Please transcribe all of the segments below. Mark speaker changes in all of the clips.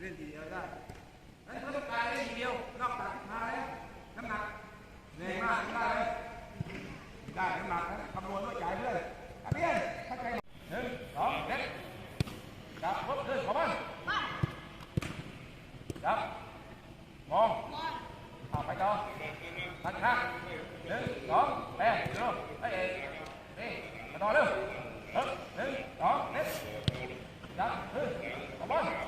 Speaker 1: เล่นทีเดียวได้นั้นเขต้องการเล่นทีเดียวนอกตากมาแล้วน้ำหนักเหนื่อยมากได้เลยได้น้ำหนักคำนวณด้วยใจเพื่อนอันนี้ถ้าใคหนึ่งสองเด็ดจับรถขึ้นขอบ้านจับมองเอาไปต่อทันข้าหนึ่งสองแปดเร็วไอเอ๋นี่กระโดดเร็วหนึ่งสองเด็ดจับขึ้นขอบัน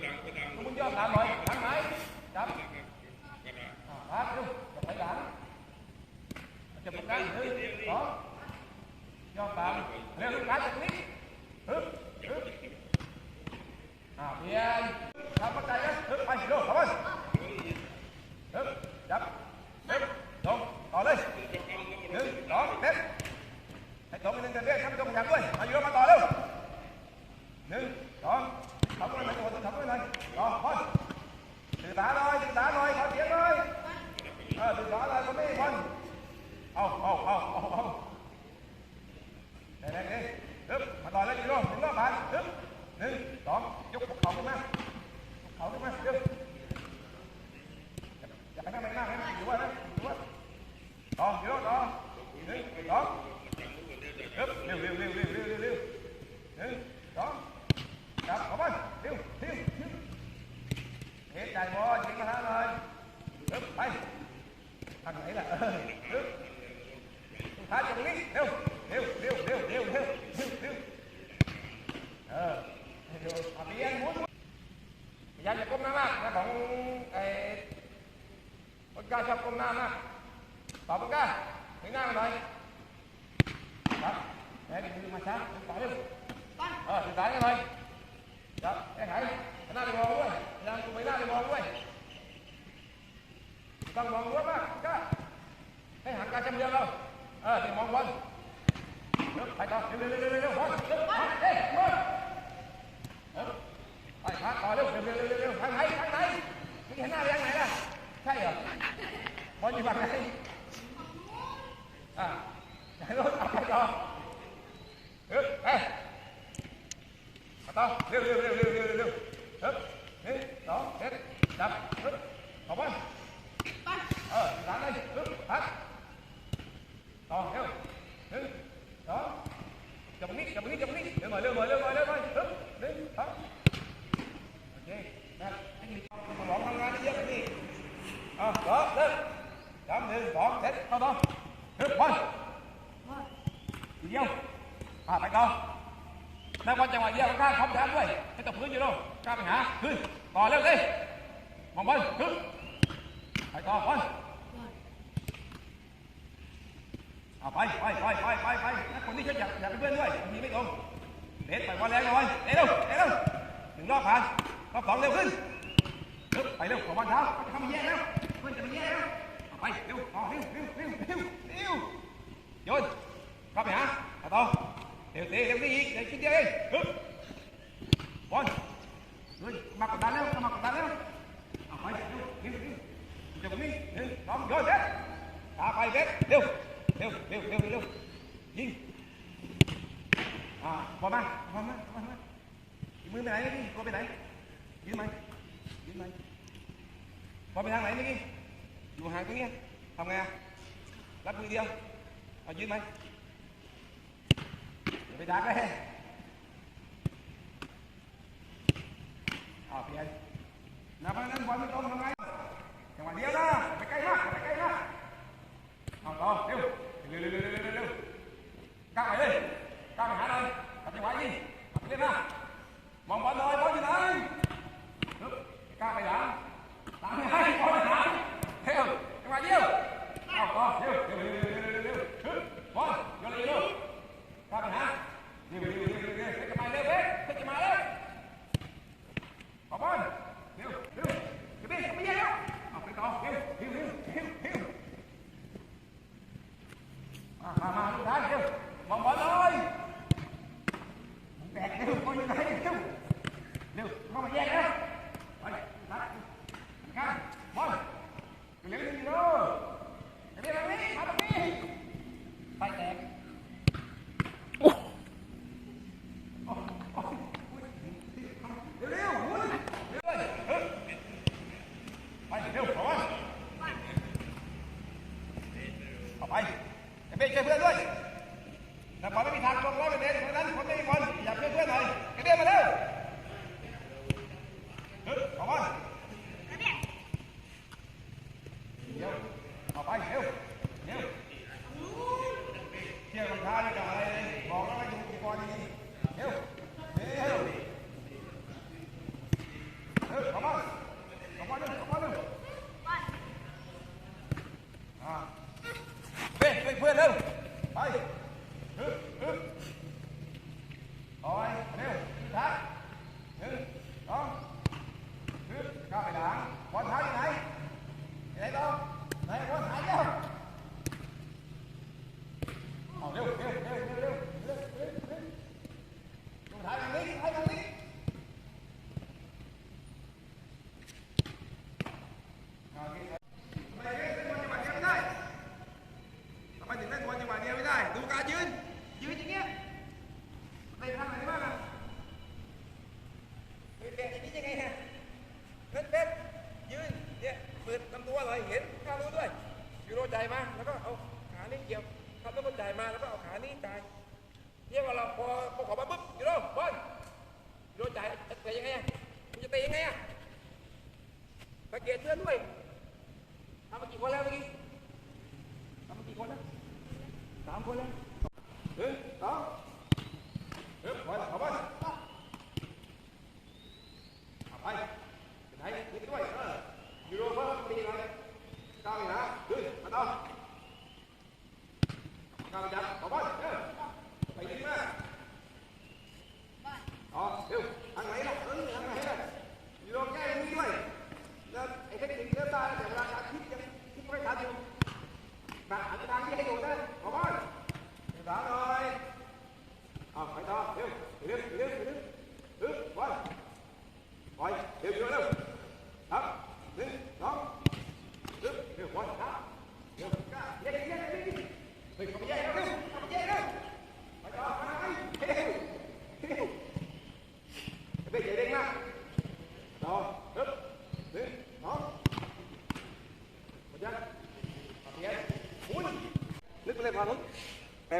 Speaker 1: Không muốn cho làm rồi, làm máy. Đấm. Đá đúng, đập phải đá. Chụp một cái thứ. Đó. Cho tạm. Lên cái cái tiếp. H ึบ. H ึบ. À, bia ไหนล่ะเออปึ๊บทางตรงนี้เร็วเร็วเร็วเร็วเร็วเร็วเร็วเร็วเออเร็วอาเบียนหมุนพยายามจะก้มหน้า Thế hàng ca trăm dương đâu? Ờ, thì mong quân. Phải to, đi, đi, đi, đi, đi, quân, được, phải phát to, đi, đi, đi, đi, đi, thằng này, thằng này. Cái thế nào đi, này là, thay rồi. Có gì bằng này? À, chạy luôn, phải to. Được, đây. Phải to, liêu, liêu, liêu, liêu, liêu, liêu. Được, đi, đó, hết, đập, được, bỏ bóng. นี้จับนี้เร็วหน่อยเร็วหน่อยเร็วหน่อยเร็วหน่อยฮึบโอเคนะเทคนิคสมองทำงานเยอะแบบนี้อะต่อเร็วจับหนึ่งสองเจ็ดเข้าต่อฮึบบอลทีเดียวอะไปต่อนักบอลจังหวะเดียวกล้าพร้อมแทนด้วยให้ตบพื้นอยู่โน่กล้าไปหาขึ้นต่อเร็วเลยมองบอลขึ้นไปต่อบอลเอาไปไปไปไปไปไปนักคนนี้ฉันอยากอยากเป็นเพื่อนด้วยมีไม่ตรง เด็ดไปบอลแรงหน่อยเร็วเร็วหนึ่งรอบผ่านรอบสองเร็วขึ้นเร็วไปเร็วขอบอลเท้าจะเข้ามาแย่งแล้วเพื่อนจะมาแย่งแล้วไปเร็วต่อเร็วเร็วเร็วเร็วเร็วโยนกลับไปหาต่อเร็วเร็วเร็วนี่อีกเดี๋ยวคิดเดียวเองบอลเฮ้ยมากดดันแล้วมากดดันแล้วเอาไปเร็วเร็วเร็วเดี๋ยวนี้หนึ่งสองโยนเด็ดตาไปเด็ดเร็วเร็วเร็วเร็วเร็วยิงอ่า บอลมาบอลมาบอลมามือไปไหนนี่ตัวไปไหนยืนไหมยืนไหมบอลไปทางไหนนี่อยู่ห่างตรงนี้ทำไงอะรับมือเดียวเอายืนไหมไปดักเลยเอาเปลี่ยนนะเพราะนั้นบอลไม่ เร็วเร็วเร็วเร็วเร็วเร็วขึ้นบอลเร็วเร็วทำปัญหาเร็วเร็วเร็วเร็วเร็วขึ้นมาเร็วเร็วขึ้นมาเร็วขอบอลเร็วเร็วกระเบี้ยกระเบี้ยเร็วเอาไปต่อเร็วเร็วเร็วเร็วเร็วมามามาลูกท้ายเร็วบอลบอลเร็ว 没有 ตะยังไงอะไปเกตเพื่อนด้วยทำมากี่คนแล้วเมื่อกี้ทำมากี่คนแล้วสามคนแล้ว và ấn đăng đi hay ngồi đây bỏ bơi đó rồi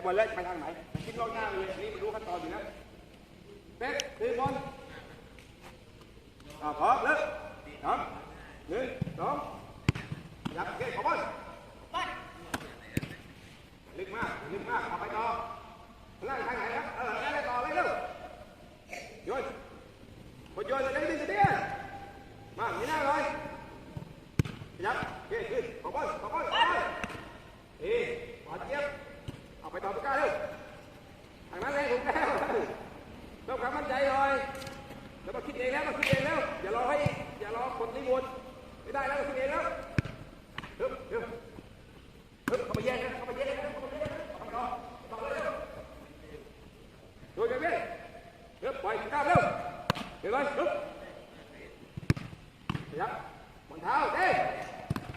Speaker 1: บอลแล้วไปทางไหนคิดล่วงหน้าเลยนนี้ไม่รู้ขั้นตอนอยู่นะเป๊ะตีบอลอ่าพร้อมแล้วสามหนึ่งสองยับเกตขอบอลไปลึกมากลึกมากเอาไปต่อล่างทางไหนครับเออแล้วต่อไปเร็วโยนพอโยนจะได้ดึงจะเดี้ยมามีหน้าเลยยับเกตขึ้นขอบอลขอบอลขอบอลเอ๊ะหวานเจี๊ยบ เอา ไปต่อปากกาเร็วทางนั้นเลยถูกแล้วเพิ่มความมั่นใจหน่อยแล้วมาคิดเองแล้วมาคิดเองแล้วอย่ารอให้อย่ารอกดรีโมทไม่ได้แล้วมาคิดเองแล้วเฮ้ยเฮ้ยเฮ้ยเข้ามาแย่งนะเข้ามาแย่งนะเข้ามาแย่งนะเข้ามาต่อต่อเร็วโดยกันเว้ยเฮ้ยปล่อยก้าวเร็วเดี๋ยวเลยเฮ้ยขยับบนเท้าเด้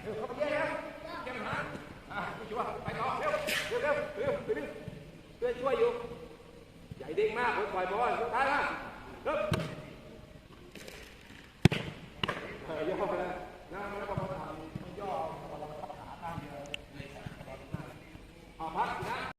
Speaker 1: เฮ้ยเข้ามาแย่งนะแก้ปัญหาอะไม่ชัวร์ไปต่อ เร็วเร็วเร็วเพื่อช่วยอยู่ใหญ่เด้งมากผมปล่อยบอลสุดท้ายนะเริ่มย่อแล้วนะมันแล้วพอทำย่อพอเราพับขาข้างเดียวเอาพักนะ